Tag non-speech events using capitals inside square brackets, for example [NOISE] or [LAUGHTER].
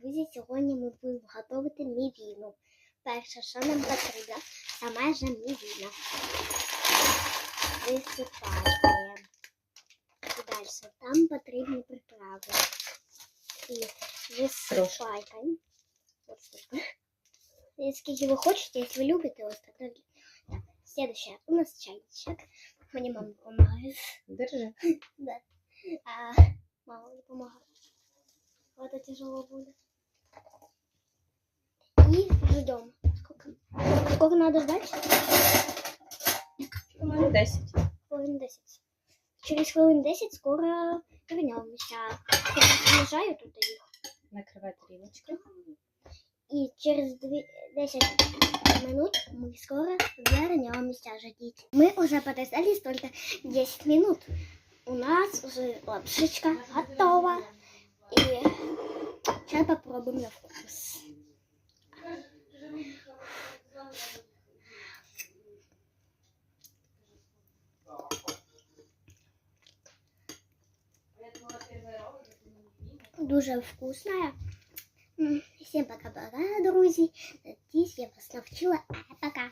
друзі, сьогодні ми будемо готувати мівіну. Перше, що нам потрібно, сама ж мівіна. Висипаємо. І далі, там потрібні приправи. І висипаємо. Ось так. Скільки ви хочете, якщо ви любите, ось так. Так, следующее. У нас чайничек. Мені мама допомагає. Держи. [LAUGHS] Да. А мама. Вот это тяжело будет. И ждем. Сколько? Сколько надо ждать? Хвилин 10. Хвилин 10. Через хвилин 10 скоро вернемся. Приезжаю тут их. Накривай тарілочку. И через две- 10 минут мы скоро вернемся. Ждите. Мы уже подождали только 10 минут. У нас уже лапшичка готова. Сейчас попробуем на вкус. Дуже вкусная. Всем пока-пока, друзі. Надіюсь, я вас навчила. Пока.